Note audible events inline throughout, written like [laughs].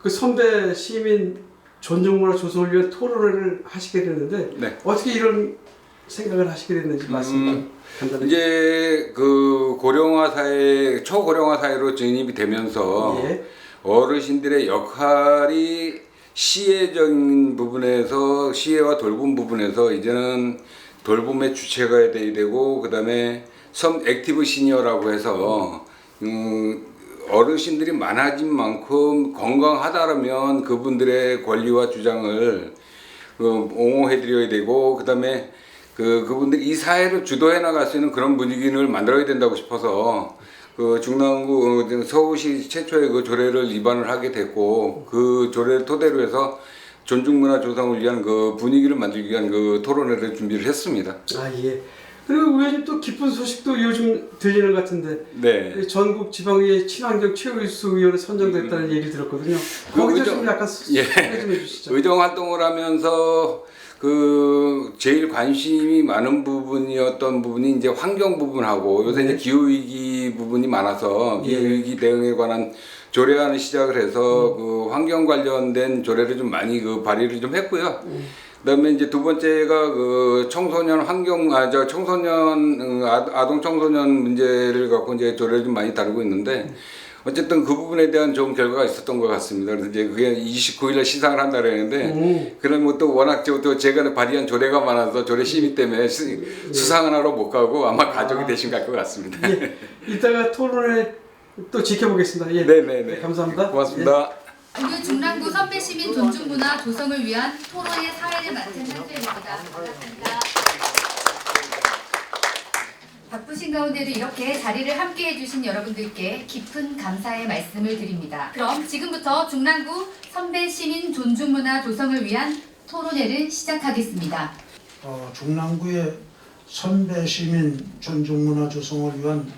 그 선배 시민 존중문화 조성을 위한 토론회를 하시게 됐는데 네. 어떻게 이런 생각을 하시게 됐는지 말씀 음, 간단하게. 이제 그 고령화 사회 초고령화 사회로 진입이 되면서 예. 어르신들의 역할이 시혜적인 부분에서 시혜와 돌봄 부분에서 이제는 돌봄의 주체가 돼야 되고 그다음에 섬 액티브 시니어라고 해서 음, 어르신들이 많아진 만큼 건강하다라면 그분들의 권리와 주장을 그 옹호해 드려야 되고 그다음에 그 그분들 이 사회를 주도해 나갈 수 있는 그런 분위기를 만들어야 된다고 싶어서 그 중랑구 어, 서울시 최초의 그 조례를 위반을 하게 됐고 그 조례를 토대로 해서 존중문화 조성을 위한 그 분위기를 만들기 위한 그 토론회를 준비를 했습니다. 아 예. 그리고 의원님 또 기쁜 소식도 요즘 들리는 것 같은데 네. 그 전국 지방의 친환경 최우수 의원을 선정됐다는 얘기 들었거든요. 그 거기서 의정- 좀 약간 예. 소개 좀 해주시죠. 의정 활동을 하면서 그 제일 관심이 많은 부분이었던 부분이 이제 환경 부분하고 요새 이제 기후 위기 부분이 많아서 기후 예. 위기 대응에 관한 조례안을 시작을 해서 그 환경 관련된 조례를 좀 많이 그 발의를 좀 했고요. 그다음에 이제 두 번째가 그 청소년 환경 아 저 청소년 음, 아- 아동 청소년 문제를 갖고 이제 조례를 좀 많이 다루고 있는데 어쨌든 그 부분에 대한 좋은 결과가 있었던 것 같습니다. 그래서 이제 그게 29일날 시상을 한다 그랬는데 음. 그런 것도 워낙 저- 또 제가 발의한 조례가 많아서 조례 심의 때문에 수, 수상을 하러 못 가고 아마 가족이 대신 갈 것 같습니다. 예. 이따가 토론회 또 지켜보겠습니다. 예. 네네네. 네, 감사합니다. 고맙습니다. 오늘 중랑구 선배 시민 존중 문화 조성을 위한 토론의 사회를 맡은 한주입니다. 반갑습니다. 바쁘신 가운데도 이렇게 자리를 함께 해주신 여러분들께 깊은 감사의 말씀을 드립니다. 그럼 지금부터 중랑구 선배 시민 존중 문화 조성을 위한 토론회를 시작하겠습니다. 어, 중랑구의 선배 시민 존중 문화 조성을 위한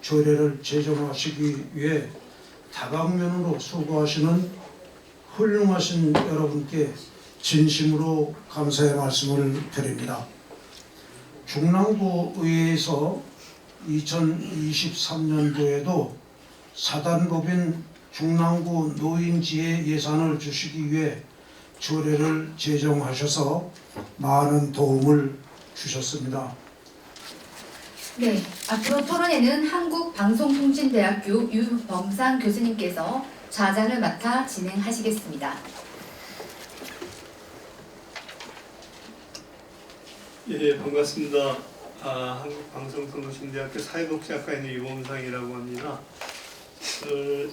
조례를 제정하시기 위해 다방면으로 수고하시는 훌륭하신 여러분께 진심으로 감사의 말씀을 드립니다. 중랑구 의회에서 2023년도에도 사단법인 중랑구 노인지혜 예산을 주시기 위해 조례를 제정하셔서 많은 도움을 주셨습니다. 네, 앞으로 토론회는 한국방송통신대학교 유범상 교수님께서 좌장을 맡아 진행하시겠습니다. 예, 반갑습니다. 아, 한국방송통신대학교 사회복지학과에 있는 유범상이라고 합니다. 오늘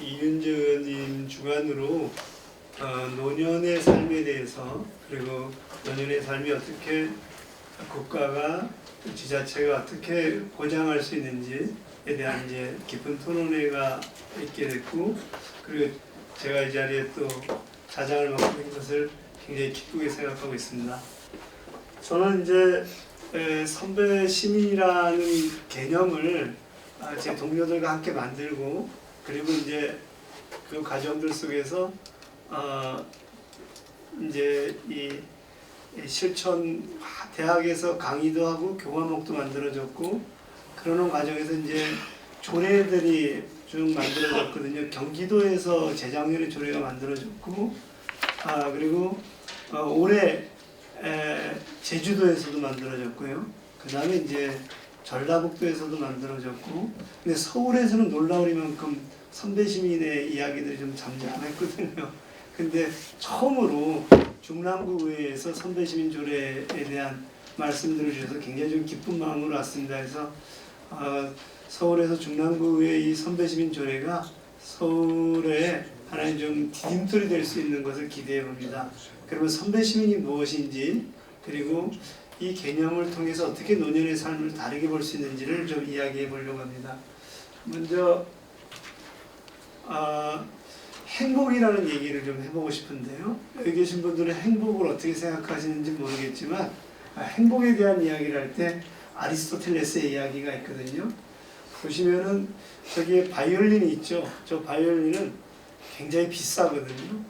이윤재 의원님 주관으로 아, 노년의 삶에 대해서 그리고 노년의 삶이 어떻게 국가가 또 지자체가 어떻게 보장할 수 있는지에 대한 이제 깊은 토론회가 있게 됐고 그리고 제가 이 자리에 또 자장을 맡게 된 것을 굉장히 기쁘게 생각하고 있습니다. 저는 이제 에, 선배 시민이라는 개념을 아, 제 동료들과 함께 만들고 그리고 이제 그 과정들 속에서 어, 이제 이, 이 실천 대학에서 강의도 하고 교과목도 만들어졌고 그러는 과정에서 이제 조례들이 쭉 만들어졌거든요. 경기도에서 재작년에 조례가 만들어졌고 아 그리고 어, 올해 에, 제주도에서도 만들어졌고요. 그 다음에 이제 전라북도에서도 만들어졌고, 근데 서울에서는 놀라우리만큼 선배 시민의 이야기들이 좀 잠잠했거든요. 근데 처음으로 중랑구 의회에서 선배 시민 조례에 대한 말씀들을 주셔서 굉장히 좀 기쁜 마음으로 왔습니다. 그래서 어, 서울에서 중랑구 의회 이 선배 시민 조례가 서울에 하나의 좀 디딤돌이 될 수 있는 것을 기대해 봅니다. 그러면 선배 시민이 무엇인지 그리고 이 개념을 통해서 어떻게 노년의 삶을 다르게 볼 수 있는지를 좀 이야기해 보려고 합니다. 먼저 아, 행복이라는 얘기를 좀 해보고 싶은데요. 여기 계신 분들은 행복을 어떻게 생각하시는지 모르겠지만 아, 행복에 대한 이야기를 할 때 아리스토텔레스의 이야기가 있거든요. 보시면은 저기에 바이올린이 있죠. 저 바이올린은 굉장히 비싸거든요.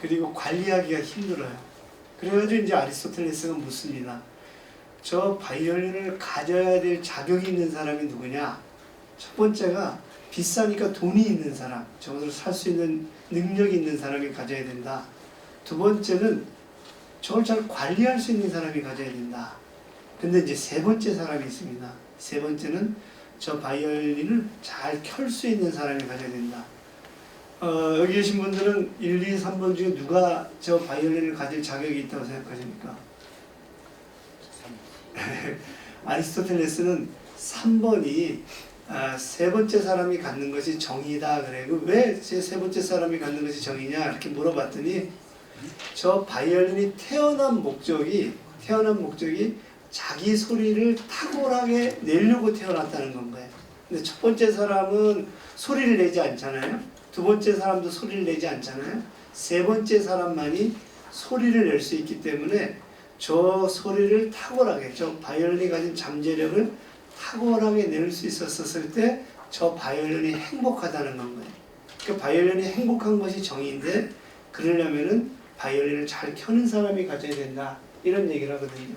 그리고 관리하기가 힘들어요. 그래가지고 이제 아리스토텔레스가 묻습니다. 저 바이올린을 가져야 될 자격이 있는 사람이 누구냐? 첫 번째가 비싸니까 돈이 있는 사람, 저것을 살 수 있는 능력이 있는 사람이 가져야 된다. 두 번째는 저걸 잘 관리할 수 있는 사람이 가져야 된다. 근데 이제 세 번째 사람이 있습니다. 세 번째는 저 바이올린을 잘 켤 수 있는 사람이 가져야 된다. 어, 여기 계신 분들은 1, 2, 3번 중에 누가 저 바이올린을 가질 자격이 있다고 생각하십니까? [laughs] 아리스토텔레스는 3번이 아, 세 번째 사람이 갖는 것이 정의다 그래. 왜세 번째 사람이 갖는 것이 정의냐 이렇게 물어봤더니 저 바이올린이 태어난 목적이 태어난 목적이 자기 소리를 탁월하게 내려고 태어났다는 건 거예요. 근데 첫 번째 사람은 소리를 내지 않잖아요. 두 번째 사람도 소리를 내지 않잖아요. 세 번째 사람만이 소리를 낼 수 있기 때문에 저 소리를 탁월하게 저 바이올린이 가진 잠재력을 탁월하게 낼 수 있었을 때 저 바이올린이 행복하다는 건 거예요. 그 바이올린이 행복한 것이 정의인데 그러려면은 바이올린을 잘 켜는 사람이 가져야 된다 이런 얘기를 하거든요.